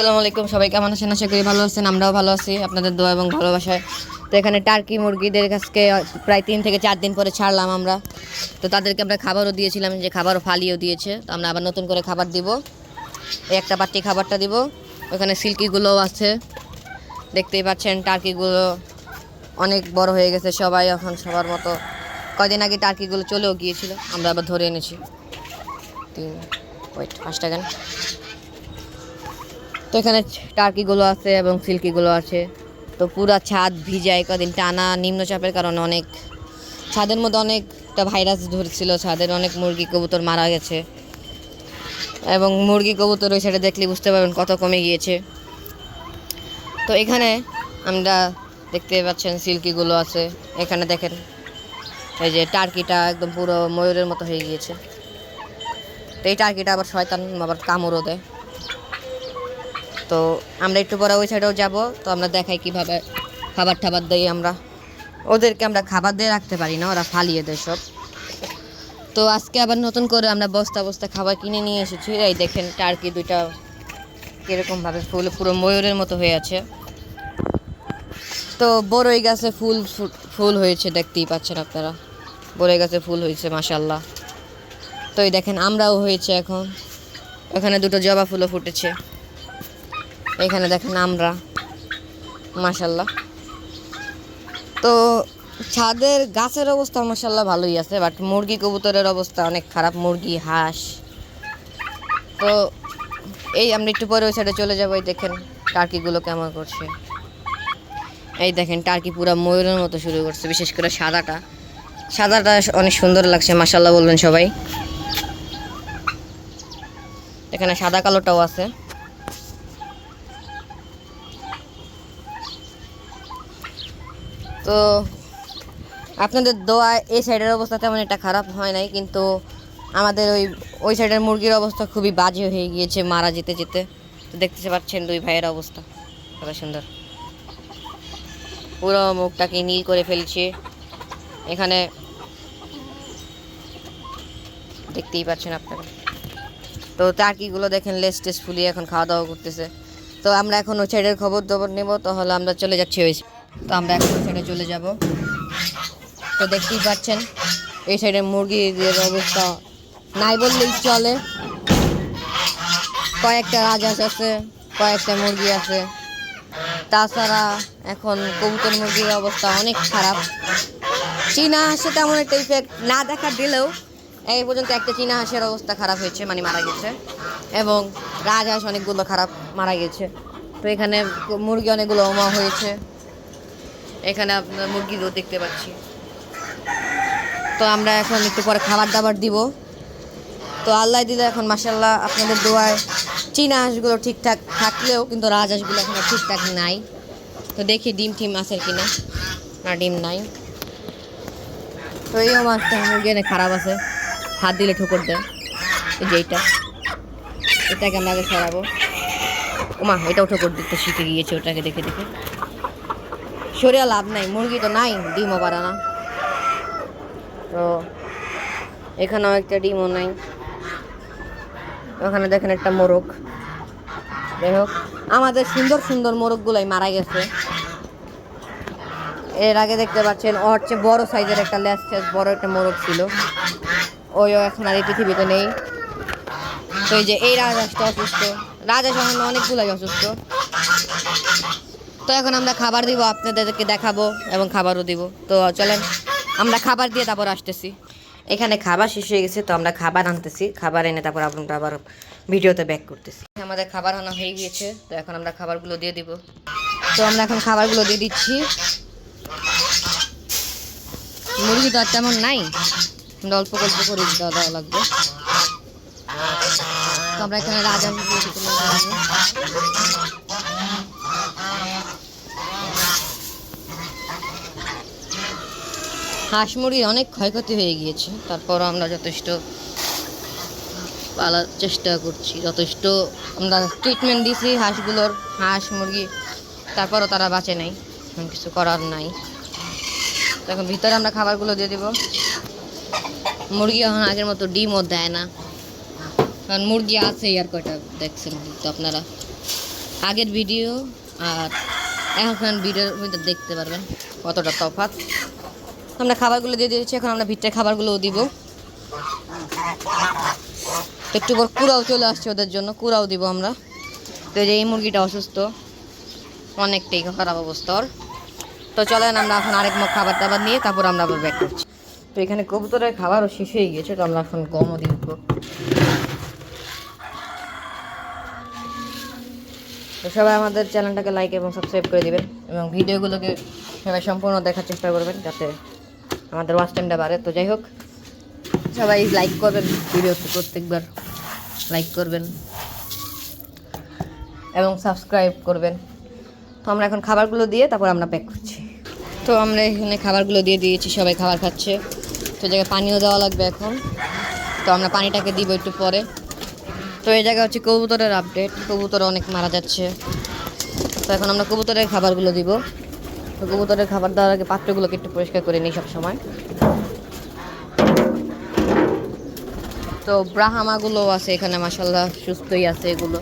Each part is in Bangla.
আসসালামু আলাইকুম, সবাই কেমন আছেন? আশা করি ভালো আছেন, আমরাও ভালো আছি, আপনাদের দোয়া এবং ভালোবাসায়। তো এখানে টার্কি মুরগিদের কাছকে প্রায় তিন থেকে চার দিন পরে ছাড়লাম আমরা। তো তাদেরকে আমরা খাবারও দিয়েছিলাম, যে খাবারও ফালিয়েও দিয়েছে। তো আমরা আবার নতুন করে খাবার দিব। এই একটা বাটি খাবারটা দিব। ওখানে সিল্কিগুলোও আছে। দেখতেই পাচ্ছেন, টার্কিগুলো অনেক বড় হয়ে গেছে সবাই এখন সবার মতো। কয়দিন আগে টার্কিগুলো চলেও গিয়েছিল, আমরা আবার ধরে এনেছি। তিন ওয়েট পাঁচটা গান তো এখানে টার্কিগুলো আছে এবং সিল্কিগুলো আছে। তো পুরো ছাদ ভিজায় কদিন টানা নিম্নচাপের কারণে অনেক, ছাদের মধ্যে অনেকটা ভাইরাস ধরছিল, ছাদের অনেক মুরগি, কবুতর মারা গেছে। এবং মুরগি, কবুতর ওই সাইডে দেখলে বুঝতে পারবেন কত কমে গিয়েছে। তো এখানে আমরা দেখতে পাচ্ছেন সিল্কিগুলো আছে। এখানে দেখেন, এই যে টার্কিটা একদম পুরো ময়ূরের মতো হয়ে গিয়েছে। তো এই টার্কিটা আবার শয়তান আবার কামড়ও দেয়। তো আমরা একটু পরে ওই সাইডেও যাব, তো আমরা দেখাই কীভাবে খাবার টাবার দিই আমরা। ওদেরকে আমরা খাবার দিয়ে রাখতে পারি না, ওরা ফালিয়ে দেয় সব। তো আজকে আবার নতুন করে আমরা বস্তা বস্তা খাবার কিনে নিয়ে এসেছি। এই দেখেন টার্কি দুইটা কীরকমভাবে ফুল, পুরো ময়ূরের মতো হয়ে আছে। তো বড়ই গাছে ফুল ফুল হয়েছে, দেখতেই পাচ্ছেন আপনারা। বড়ই গাছে ফুল হয়েছে মাসাল্লাহ তো এই দেখেন আমরাও হয়েছে এখন। ওখানে দুটো জবা ফুলও ফুটেছে। এখানে দেখেন আমরা মাসাল্লাহ তো ছাদের গাছের অবস্থা মাসাল্লাহ ভালোই আছে বাট মুরগি কবুতরের অবস্থা অনেক খারাপ, মুরগি, হাঁস। তো এই আমরা একটু পরে ওই সাইডে চলে যাব, এই দেখেন টার্কিগুলো কেমন করছে। এই দেখেন টার্কি পুরো ময়ূরের মতো শুরু করছে, বিশেষ করে সাদাটা। সাদাটা অনেক সুন্দর লাগছে মাসাল্লাহ বলবেন সবাই। এখানে সাদা কালোটাও আছে। তো আপনাদের দোয়া এই সাইডের অবস্থা তেমন একটা খারাপ হয় নাই, কিন্তু আমাদের ওই ওই সাইডের মুরগির অবস্থা খুবই বাজে হয়ে গিয়েছে মারা যেতে যেতে। তো দেখতে পাচ্ছেন দুই ভাইয়ের অবস্থা, কত সুন্দর। পুরো মুখটাকে নীল করে ফেলছে। এখানে দেখতেই পাচ্ছেন আপনারা। তো টার্কিগুলো দেখেন লেস টেস ফুলিয়ে এখন খাওয়া দাওয়া করতেছে। তো আমরা এখন ওই সাইডের খবর দবর নেব, তাহলে আমরা চলে যাচ্ছি ওই তো আমরা এখন সাইডে চলে যাব। তো দেখতেই পাচ্ছেন, এই সাইডের মুরগিদের অবস্থা নাই বললেই চলে। কয়েকটা রাজহাঁস আছে, কয়েকটা মুরগি আছে। তাছাড়া এখন কবুতর মুরগির অবস্থা অনেক খারাপ। চীনা হাঁসে তেমন একটা ইফেক্ট না দেখা দিলেও এই পর্যন্ত একটা চীনা হাঁসের অবস্থা খারাপ হয়েছে মানে মারা গেছে। এবং রাজহাঁস অনেকগুলো খারাপ মারা গেছে। তো এখানে মুরগি অনেকগুলো অমা হয়েছে। এখানে আপনার মুরগিও দেখতে পাচ্ছি। তো আমরা এখন একটু পরে খাবার দাবার দিব। তো আল্লাহ দিলে এখন মাসাল্লাহ আপনাদের দোয়ায় চীনা হাঁসগুলো ঠিকঠাক থাকলেও কিন্তু রাজহাঁসগুলো এখন ঠিকঠাক নাই। তো দেখি ডিম টিম আছে কিনা? না, ডিম নাই। তো এই মাছটা মুরগি এনে খারাপ আছে। হাত দিলে ঠোকর দেয়। এই যে এইটা। এটাকে আমরা আগে সরাবো। ওমা, এটাও ঠোকর দিতে শিখে গিয়েছে, ওটাকে দেখে দেখে। সরিয়া লাভ নাই, মুরগি তো নাই, ডিমও পারে না। তো এখানেও একটা ডিমও নাই। ওখানে দেখেন একটা মোরগ। যাই হোক, আমাদের সুন্দর সুন্দর মোরগগুলাই মারা গেছে। এর আগে দেখতে পাচ্ছেন ওর চেয়ে বড় সাইজের একটা ল্যাস টেস বড় একটা মোরগ ছিল। ওইও এখন আর এই পৃথিবীতে নেই। তো এই যে এই রাজহাঁসটা অসুস্থ। রাজহাঁস অনেকগুলাই অসুস্থ। তো এখন আমরা খাবার দিব, আপনাদেরকে দেখাবো এবং খাবারও দিব। তো চলেন, আমরা খাবার দিয়ে তারপর আসতেছি। এখানে খাবার শেষ হয়ে গেছে, তো আমরা খাবার আনতেছি। খাবার এনে তারপর আমরা আবার ভিডিওতে ব্যাক করতেছি। আমাদের খাবার আনা হয়ে গিয়েছে, তো এখন আমরা খাবারগুলো দিয়ে দিব। তো আমরা এখন খাবারগুলো দিয়ে দিচ্ছি। মুরগি তো আর তেমন নাই আমরা অল্প অল্প করে দেওয়া দেওয়া লাগবে। তো আমরা এখানে রাজা মুরগি তুলে দেবো। হাঁস মুরগির অনেক ক্ষয়ক্ষতি হয়ে গিয়েছে। তারপরও আমরা যথেষ্ট পালার চেষ্টা করছি। যথেষ্ট আমরা ট্রিটমেন্ট দিয়েছি হাঁসগুলোর, হাঁস মুরগি, তারপরও তারা বাঁচে নাই। কিছু করার নাই। তো এখন ভিতরে আমরা খাবারগুলো দিয়ে দিব। মুরগি এখন আগের মতো ডিমও দেয় না। কারণ মুরগি আছে আর কয়টা, দেখছেন তো আপনারা। আগের ভিডিও আর এখন ভিডিওর মধ্যে দেখতে পারবেন কতটা তফাৎ। আমরা খাবারগুলো দিয়ে দিয়েছি, এখন আমরা ভিতরে খাবারগুলোও দিব। একটু পর কুড়াও চলে আসছে ওদের জন্য, কুড়াও দিব আমরা। তো যে এই মুরগিটা অসুস্থ, অনেকটাই খারাপ অবস্থা ওর। তো চলেন আমরা এখন আরেক মুখ খাবার দাবার নিয়ে, তারপর আমরা আবার ব্যাক করছি। তো এখানে কবুতরের খাবারও শেষ হয়ে গিয়েছে, তো আমরা এখন গমও দিব। তো সবাই আমাদের চ্যানেলটাকে লাইক এবং সাবস্ক্রাইব করে দিবেন, এবং ভিডিওগুলোকে সবাই সম্পূর্ণ দেখার চেষ্টা করবেন, যাতে আমাদের ওয়াচ টাইমটা বাড়ে। তো যাই হোক, সবাই লাইক করবেন ভিডিওতে প্রত্যেকবার। লাইক করবেন এবং সাবস্ক্রাইব করবেন। তো আমরা এখন খাবারগুলো দিয়ে তারপর আমরা প্যাক করছি। তো আমরা এখানে খাবারগুলো দিয়ে দিয়েছি, সবাই খাবার খাচ্ছে। তো জায়গায় পানিও দেওয়া লাগবে এখন। তো আমরা পানিটাকে দিব একটু পরে। তো এই জায়গায় হচ্ছে কবুতরের আপডেট কবুতর অনেক মারা যাচ্ছে। তো এখন আমরা কবুতরের খাবারগুলো দিব। কবুতরের খাবার দেওয়ার আগে পাত্রগুলোকে একটু পরিষ্কার করে নিই সবসময়। তো ব্রাহামাগুলো আছে এখানে মাসাল্লাহ সুস্থই আছে এগুলো।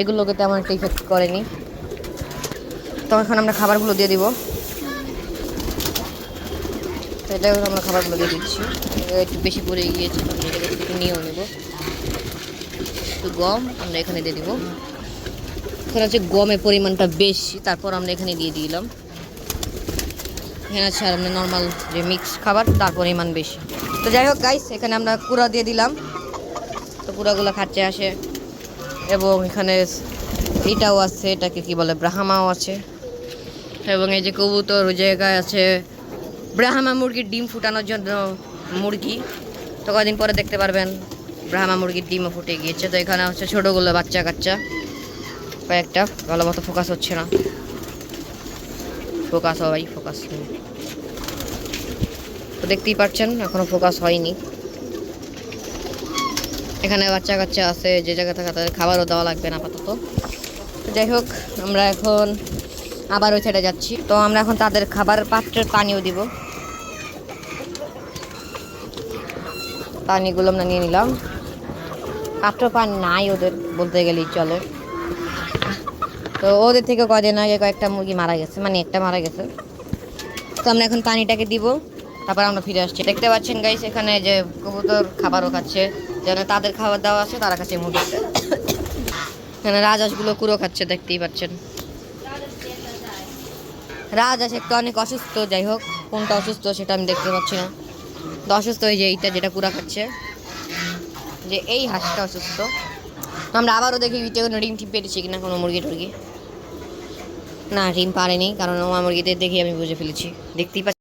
এগুলোকে তেমন একটা ইফেক্ট করেনি। তো এখন আমরা খাবারগুলো দিয়ে দিব। এটা এখন আমরা খাবারগুলো দিয়ে দিচ্ছি। একটু বেশি পড়ে গিয়েছে একটু নিয়েও নেব। একটু গম আমরা এখানে দিয়ে দিব। এখানে হচ্ছে গমের পরিমাণটা বেশি, তারপর আমরা এখানে দিয়ে দিলাম। এখানে আছে আর নর্মাল যে মিক্স খাবার তার পরিমাণ বেশি। তো যাই হোক গাইস এখানে আমরা কুড়া দিয়ে দিলাম। তো কুড়াগুলো খাচ্ছে আসে। এবং এখানে এটাও আছে, এটাকে কি বলে, ব্রাহ্মাও আছে। এবং এই যে কবুতর, ওই জায়গায় আছে ব্রাহ্মা মুরগির ডিম ফুটানোর জন্য মুরগি। তো কদিন পরে দেখতে পারবেন, ব্রাহ্মা মুরগির ডিমও ফুটে গিয়েছে। তো এখানে হচ্ছে ছোটোগুলো বাচ্চা কাচ্চা কয়েকটা, ভালো মতো ফোকাস হচ্ছে না। ফোকাস হওয়াই ফোকাস। নেই তো দেখতেই পাচ্ছেন এখনও ফোকাস হয়নি। এখানে বাচ্চা কাচ্চা আছে, যে জায়গা থেকে তাদের খাবারও দেওয়া লাগবে না আপাতত। যাই হোক, আমরা এখন আবার ওই সাইডে যাচ্ছি। তো আমরা এখন তাদের খাবার পাত্রের পানিও দিব। পানিগুলো আমরা নিয়ে নিলাম। পাত্র পানি নাই ওদের, বলতে গেলেই চলে। তো ওদের থেকে কদিন আগে কয়েকটা মুরগি মারা গেছে মানে একটা মারা গেছে। তো আমরা এখন পানিটাকে দিব, তারপর আমরা ফিরে আসছি। দেখতে পাচ্ছেন গাইস এখানে যে কবুতর খাবারও খাচ্ছে, যেন তাদের খাবার দেওয়া আছে, তারা কাছে মুরগি। এখানে রাজহাঁসগুলো কুড়ো খাচ্ছে, দেখতেই পাচ্ছেন। রাজহাঁস একটু অনেক অসুস্থ, যাই হোক, কোনটা অসুস্থ সেটা আমি দেখতে পাচ্ছি না। তো অসুস্থ হয়ে যে এইটা যেটা কুড়া খাচ্ছে, যে এই হাঁসটা অসুস্থ। আমরা আবারও দেখি ভিতরে কোনো ডিম টিম পেরেছি কিনা কোনো মুরগি টুরগি না ডিম পারেনি কারণ ও আমার মুরগিদের দেখে আমি বুঝে ফেলেছি। দেখতেই পাচ্ছি